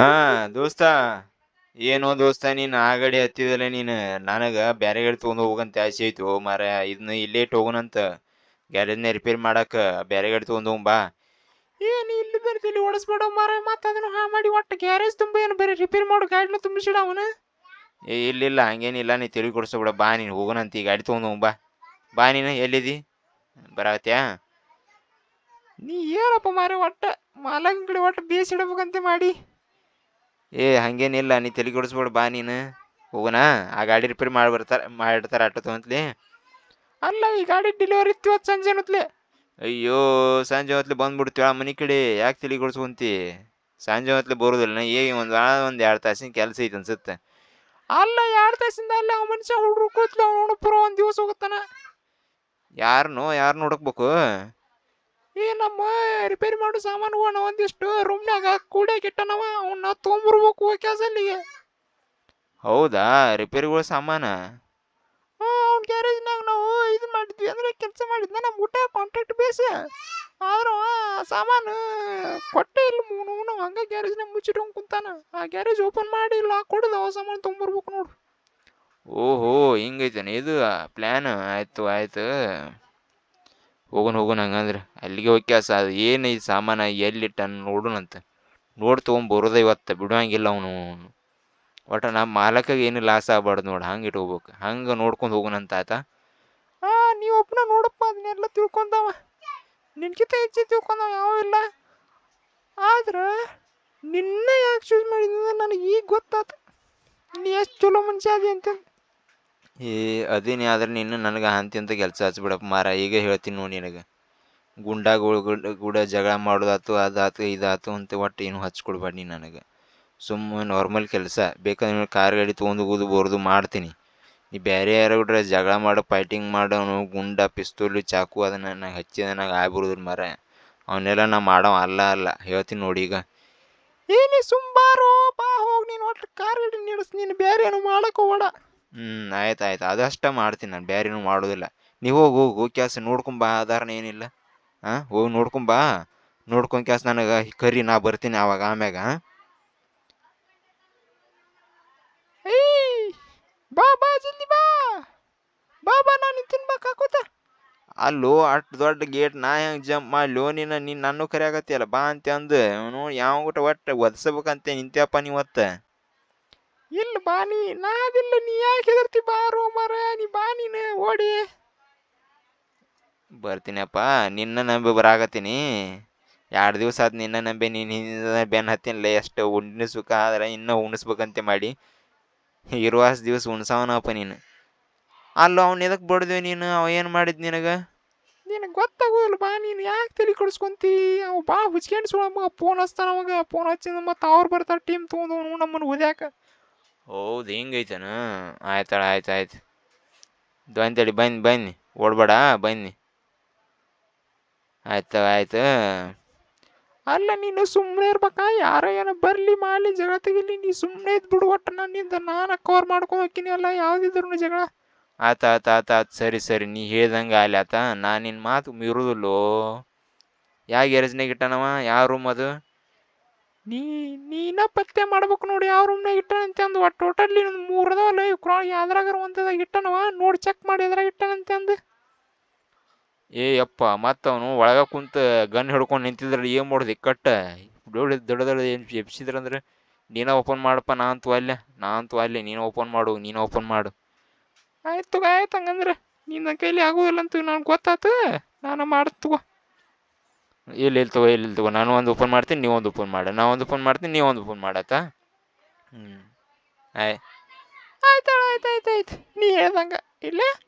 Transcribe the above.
ಹಾ, ದೋಸ್ತ. ಏನೋ ದೋಸ್ತ, ನೀನ್ ಆ ಗಾಡಿ ಹತ್ತಿದಲ್ಲ ನೀನ್. ನನಗ ಬ್ಯಾರೆ ಗಾಡಿ ತಗೊಂಡ್ ಹೋಗಂತ ಆಸೆ ಐತು ಮಾರ ಇದನ್ನ ಇಲ್ಲೇ ಹೋಗೋಣಂತ ಗ್ಯಾರೇಜ್ನ ರಿಪೇರ್ ಮಾಡಾಕ ಬ್ಯಾರೆ ಗಾಡಿ ತಗೊಂಡ್ ಹೋಗ್ ಬಾ. ಏನು ಇಲ್ಲಿ ಬರ್ತಿಲ್ಲಿ ಓಡಿಸ್ಬೇಡ ಮಾರ ಮತ್ತೆ ಅದನ್ನು ಹಾ ಮಾಡಿ ಒಟ್ಟು ಗ್ಯಾರೇಜ್ ತುಂಬ ಏನು ಬೇರೆ ರಿಪೇರಿ ಮಾಡೋ, ಗಾಡಿನ ತುಂಬಿಸಿಡ ಅವನು. ಏ, ಇಲ್ಲ ಹಂಗೇನಿಲ್ಲ ನೀ ತಿಳಿ ಕೊಡಿಸ್ಬಿಡ ಬಾ, ನೀನು ಹೋಗೋಣಂತ ಈ ಗಾಡಿ ತಗೊಂಡ್ ಹೋಗ್ ಬಾ. ಬಾ, ನೀನು, ಎಲ್ಲಿದಿ? ಬರಾತ್ಯಾ ನೀ ಏನಪ್ಪ ಮಾರ ಒಟ್ಟ. ಮಾಲಕನ ಕಡೆ ಒಟ್ಟು ಬೇಸಿಡ್ಬೇಕಂತ ಮಾಡಿ. ಏ ಹಂಗೇನಿಲ್ಲ ನೀ ತಲೆ ಕೊಡಿಸ್ಬೇಡ, ಬಾ ನೀನು. ಹೋಗೋಣ ಆ ಗಾಡಿ ರಿಪೇರಿ ಮಾಡಿ ಬರ್ತಾರೆ, ಮಾಡಿರ್ತಾರೆ ಆಟೋ ತೊಗೊಂತ್ಲಿ. ಅಲ್ಲ, ಈ ಗಾಡಿ ಡೆಲಿವರಿ ಇತ್ತು ಇವತ್ತು ಸಂಜೆ ಅನ್ನತ್ಲೆ ಅಯ್ಯೋ, ಸಂಜೆ ಹೊತ್ಲೆ ಬಂದ್ಬಿಡ್ತೀವ ಮನೆ ಕಡೆ. ಯಾಕೆ ತಲೆ ಕೊಡಿಸ್ಕೊಂತಿ? ಸಂಜೆ ಹೊತ್ಲೆ ಬರೋದಿಲ್ಲ ಈಗ ಒಂದು ಒಂದು ಎರಡು ತಾಸಿನ ಕೆಲಸ ಐತೆ ಅನ್ಸುತ್ತೆ. ಅಲ್ಲ, ಎರಡು ತಾಸಿಂದ ಅಲ್ಲ ಅವ ಮನುಷ್ಯ ಹುಡುಗರು ಕೂತ್ಲ, ಅವನು ಪುರ ಒಂದು ದಿವಸ ಹೋಗುತ್ತಾನ. ಯಾರನ್ನೋ ಯಾರು ನೋಡಕ್ಬೇಕು? ಏ ನಮ್ಮ ರಿಪೇರಿ ಮಾಡೋ ಸಾಮಾನುಗಳನ್ನ ಒಂದಿಷ್ಟು ರೂಮ್ನಾಗ ಕೂಡ್ಯಾಕ ಕೆಟ್ಟನವ ಅವನ್ನ ತೊಗೊಂಬರ್ಬೇಕು ಕೆಲಸ ಅಲ್ಲಿಗೆ ಹೌದಾ ರಿಪೇರಿಗಳ ಸಾಮಾನ? ಹ್ಞೂ ಅವ್ನ ಗ್ಯಾರೇಜ್ನಾಗ ನಾವು ಇದು ಮಾಡಿದ್ವಿ ಅಂದ್ರೆ ಕೆಲಸ ಮಾಡಿದ್ನ ನಮ್ಮ ಊಟ ಕಾಂಟ್ರಾಕ್ಟ್ ಬೇಸ್ ಆದ್ರೆ ಸಾಮಾನು ಕೊಟ್ಟೆ ಇಲ್ಲ ಮೂನು ಹಂಗೆ ಗ್ಯಾರೇಜ್ನಾಗ ಮುಚ್ಚಿಟ್ಕೊಂಡು ಕುಂತಾನ. ಆ ಗ್ಯಾರೇಜ್ ಓಪನ್ ಮಾಡಿ ಇಲ್ಲ ಕೊಡೋದು ಅವ ಸಾಮಾನು ತೊಗೊಂಬರ್ಬೇಕು ನೋಡು. ಓಹೋ ಹಿಂಗೈತೇನೆ ಇದು ಪ್ಲ್ಯಾನ್ ಆಯ್ತು ಆಯ್ತು. ಹೋಗೋಣ ಹೋಗೋಣ ಹಂಗಂದ್ರೆ ಅಲ್ಲಿಗೆ ಹೋಗಿ ಕೆಲಸ. ಅದು ಏನು ಈ ಸಾಮಾನ ಎಲ್ಲಿಟ್ಟ ನೋಡೋಣಂತ ನೋಡಿ ತೊಗೊಂಡು ಬರೋದ ಇವತ್ತು. ಬಿಡುವಂಗಿಲ್ಲ ಅವನು. ಒಟ್ಟು ನಮ್ಮ ಮಾಲಕಾಗ ಏನು ಲಾಸ್ ಆಗ್ಬಾರ್ದು ನೋಡಿ. ಹಂಗೆ ಇಟ್ಕೋಬೇಕು ಹಂಗೆ ನೋಡ್ಕೊಂಡು ಹೋಗೋಣಂತ ಆಯ್ತಾ ಹಾಂ ನೀವು ಒಬ್ಬನ ನೋಡಪ್ಪ, ಅದನ್ನೆಲ್ಲ ತಿಳ್ಕೊಂಡವ. ನಿನ್ಕಿಂತ ಹೆಚ್ಚು ತಿಳ್ಕೊಂಡವ, ಯಾವ ಇಲ್ಲ. ಆದ್ರೆ ನಿನ್ನೆ ಯಾಕೆ ಚೂಸ್ ಮಾಡಿದ ನನಗೆ ಈಗ ಗೊತ್ತಾತ. ನೀ ಎಷ್ಟು ಚಲೋ ಮನುಷ್ಯ ಅದೇ ಅಂತ. ಏ, ಅದೇನೇ ಆದ್ರೆ ನೀನು ನನಗೆ ಅಂತಿ ಅಂತ ಕೆಲಸ ಹಚ್ಬಿಡಪ್ಪ ಮಾರ ಈಗ ಹೇಳ್ತೀನಿ ನೋಡಿ ನಿನಗೆ. ಗುಂಡಾಗಳು ಕೂಡ ಜಗಳ ಮಾಡೋದಾತು, ಅದಾತು, ಇದಾತು ಅಂತ ಒಟ್ಟು ಏನು ಹಚ್ಕೊಡ್ಬೇಡ ನೀನು ನನಗೆ. ಸುಮ್ಮನೆ ನಾರ್ಮಲ್ ಕೆಲಸ. ಬೇಕಾದ್ರೆ ಕಾರ್ ಗಾಡಿ ತೊಗೊಂಡು ಹೋಗೋದು ಬರೋದು ಮಾಡ್ತೀನಿ. ನೀ ಬೇರೆ ಯಾರ ಕೂಡ ಜಗಳ ಮಾಡೋ ಫೈಟಿಂಗ್ ಮಾಡೋನು ಗುಂಡ, ಪಿಸ್ತೂಲು, ಚಾಕು ಅದನ್ನ ನಾನು ಹಚ್ಚಿದ ನನಗೆ ಆಗ್ಬಿಡುದ್ರು ಮರ ಅವನ್ನೆಲ್ಲ ನಾ ಮಾಡೋ ಅಲ್ಲ ಅಲ್ಲ. ಹೇಳ್ತೀನಿ ನೋಡಿ ಈಗ. ಏನೇ ಸುಂಬಾರೋ, ಬಾ ಹೋಗಿ, ನೀನು ಒಟ್ಟು ಕಾರ್ ಗಾಡಿ ನೀಡಿಸ್ ನೀನು ಬೇರೆ ಏನು ಮಾಡೋಕೆ ಹ್ಞೂ ಆಯ್ತು ಆಯ್ತು ಅದಷ್ಟ ಮಾಡ್ತೀನಿ ನಾನು ಬೇರೆನೂ ಮಾಡೋದಿಲ್ಲ. ನೀವು ಹೋಗಿ, ಹೋಗು ಕೆಲಸ ನೋಡ್ಕೊಂಬಾ ಆಧಾರನ ಏನಿಲ್ಲ. ಹಾಂ ಹೋಗಿ ನೋಡ್ಕೊಂಬಾ ನೋಡ್ಕೊಂಡ್ ಕೆಲಸ ನನಗೆ ಕರಿ, ನಾ ಬರ್ತೀನಿ ಆವಾಗ, ಆಮ್ಯಾಗ. ಬಾ ಬಾ, ಜಲ್ದಿ ಬಾ. ಬಾ ಬಾ ನಾನು ನಿಂತೀನಿ ಬಾ ಕಾಕೋತ ಅಲ್ಲೋ, ಅಷ್ಟು ದೊಡ್ಡ ಗೇಟ್, ನಾ ಹೆಂಗೆ ಜಂಪ್ ಮಾಡ್ಲೋ? ನೀನು ನೀನು ನನ್ನ ಕರೆಯಾಗತ್ತಿಯಲ್ಲ ಬಾ ಅಂತ ಅಂದು ಅವನು ಯಾವ ಊಟ ಒಟ್ಟು ಒದ್ಸಬೇಕಂತೆ ನಿಂತ್ಯಪ್ಪ ನೀವು ಒತ್ತ ಇಲ್ಲ ಬಾ ನೀ ನಾದಿಲ್ಲ ನೀ ಯಾಕೆ ಹೆದರ್ತಿ? ಬಾರೋ ಮರ ನೀ ಬಾ ನೀನು ಓಡಿ. ಬರ್ತೀನಪ್ಪ ನಿನ್ನ ನಂಬಿ ಬರಾಕತ್ತೀನಿ. ಎರಡು ದಿವಸ ಆದ ನಿನ್ನ ನಂಬಿ ನೀನು ಬೆನ್ ಹತ್ತಿನಲ್ಲ ಎಷ್ಟು ಸುಖ ಆದ್ರೆ ಇನ್ನೂ ಉಣಿಸ್ಬೇಕಂತೆ ಮಾಡಿ. ಇರುವಾಸ್ ದಿವಸ ಉಣ್ಸವನಪ್ಪ ನೀನು. ಅಲ್ಲೋ ಅವ್ನು ಎದಕ್ಕೆ ಬಡ್ದೇವ್ ನೀನು? ಅವ ಏನು ಮಾಡಿದ್ ನಿನಗೆ? ನಿನಗೆ ಗೊತ್ತಾಗೋದಿಲ್ಲ ಬಾ ನೀನು ಯಾಕೆ ತಲೆ ಕೆಡಿಸ್ಕೊಂತಿ? ಅವ ಬಾ ಹುಚ್ಕೊಂಡು ಸುಳ ಫೋನ್ ಹಚ್ತಾನ ಅವಾಗ ಫೋನ್ ಹಚ್ಚಿದ ಮತ್ತೆ ಅವ್ರು ಬರ್ತಾರೆ ಟೀಮ್ ತೊಗೊಂಡು ನಮ್ಮನ್ನು ಓದ್ಯಾಕ ಹೌದು, ಹಿಂಗೈತನ. ಆಯ್ತಾಳ ಆಯ್ತು ಆಯ್ತು. ದ್ವಂತೇಳಿ ಬನ್ನಿ ಬನ್ನಿ. ಓಡ್ಬೇಡ, ಬನ್ನಿ. ಆಯ್ತು ಆಯ್ತು. ಅಲ್ಲ, ನೀನು ಸುಮ್ಮನೆ ಇರ್ಬೇಕಾ? ಯಾರೋ ಏನೋ ಬರಲಿ ಮಾಲಿ ಜಗಳ ತೆಗಿಲಿ ನೀ ಸುಮ್ಮನೆ ಇದ್ ಬಿಡು ಒಟ್ಟು ನನ್ನಿಂದ ನಾನು ಕವರ್ ಮಾಡ್ಕೊಂಡು ಹೋಗ್ತೀನಿ ಅಲ್ಲ ಯಾವುದಿದ್ರು ಜಗಳ? ಆತ ಆತ ಆತ ಆತ ಸರಿ ಸರಿ. ನೀ ಹೇಳ್ದಂಗೆ ಆಲಿ ಆತ. ನಾ ನಿನ್ನ ಮಾತು ಮೀರುದಿಲ್ಲೋ. ಯಾವ ಗ್ಯಾರೇಜ್ನಾಗ ಇಟ್ಟನವ? ಯಾವ ರೂಮ್ ಅದು? ನೀ ನೀನ ಪತ್ತೆ ಮಾಡ್ಬೇಕು ನೋಡಿ ಯಾವ ರೂಮ್ನಾಗ ಇಟ್ಟಾನಂತೆ ಅಂದು. ಒಟ್ಟು ಟೋಟಲಿ ಒಂದು ಮೂರು ಇವ್ ಕ್ರಾ ಯಾವ್ದ್ರಾಗ ಒಂದದಾಗ ಇಟ್ಟನವ? ನೋಡಿ ಚೆಕ್ ಮಾಡಿ ಅದ್ರಾಗ ಇಟ್ಟಾನಂತೆ ಅಂದು. ಏ ಯಪ್ಪ ಮತ್ತವನು ಒಳಗ ಕುಂತ ಗನ್ ಹಿಡ್ಕೊಂಡು ನಿಂತಿದ್ರೆ ಏನು ಮಾಡೋದು? ಇಕ್ಕಟ್ಟ. ದೊಡ್ಡ ದೊಡ್ಡ ದೊಡ್ಡ ಎಬ್ಸಿದ್ರಂದ್ರೆ ನೀನ ಓಪನ್ ಮಾಡಪ್ಪ ನಾ ಅಂತೂ ಅಲ್ಲೇ ನಾ ಅಂತೂ ಅಲ್ಲೆ ನೀನು ಓಪನ್ ಮಾಡು ನೀನು ಓಪನ್ ಮಾಡು. ಆಯ್ತು ಆಯ್ತು ಹಂಗಂದ್ರೆ ನಿನ್ನ ಕೈಲಿ ಆಗೋದಿಲ್ಲ ಅಂತ ನಾನು ಗೊತ್ತಾತು ನಾನು ಮಾಡ್ತಗೋ ಇಲ್ಲ ಇಲ್ಲಿ ತಗೋ ಇಲ್ಲ ತಗೋ, ನಾನು ಒಂದು ಓಪನ್ ಮಾಡ್ತೀನಿ ನೀವು ಒಂದು ಓಪನ್ ಮಾಡ. ನಾ ಒಂದು ಓಪನ್ ಮಾಡ್ತೀನಿ ನೀವು ಒಂದು ಓಪನ್ ಮಾಡತ್ತಾ? ಹ್ಞೂ ಆಯ್. ಆಯ್ತು ಆಯ್ತು ಆಯ್ತು ಆಯ್ತು. ನೀ ಹೇಳ್ದಂಗೆ. ಇಲ್ಲೇ?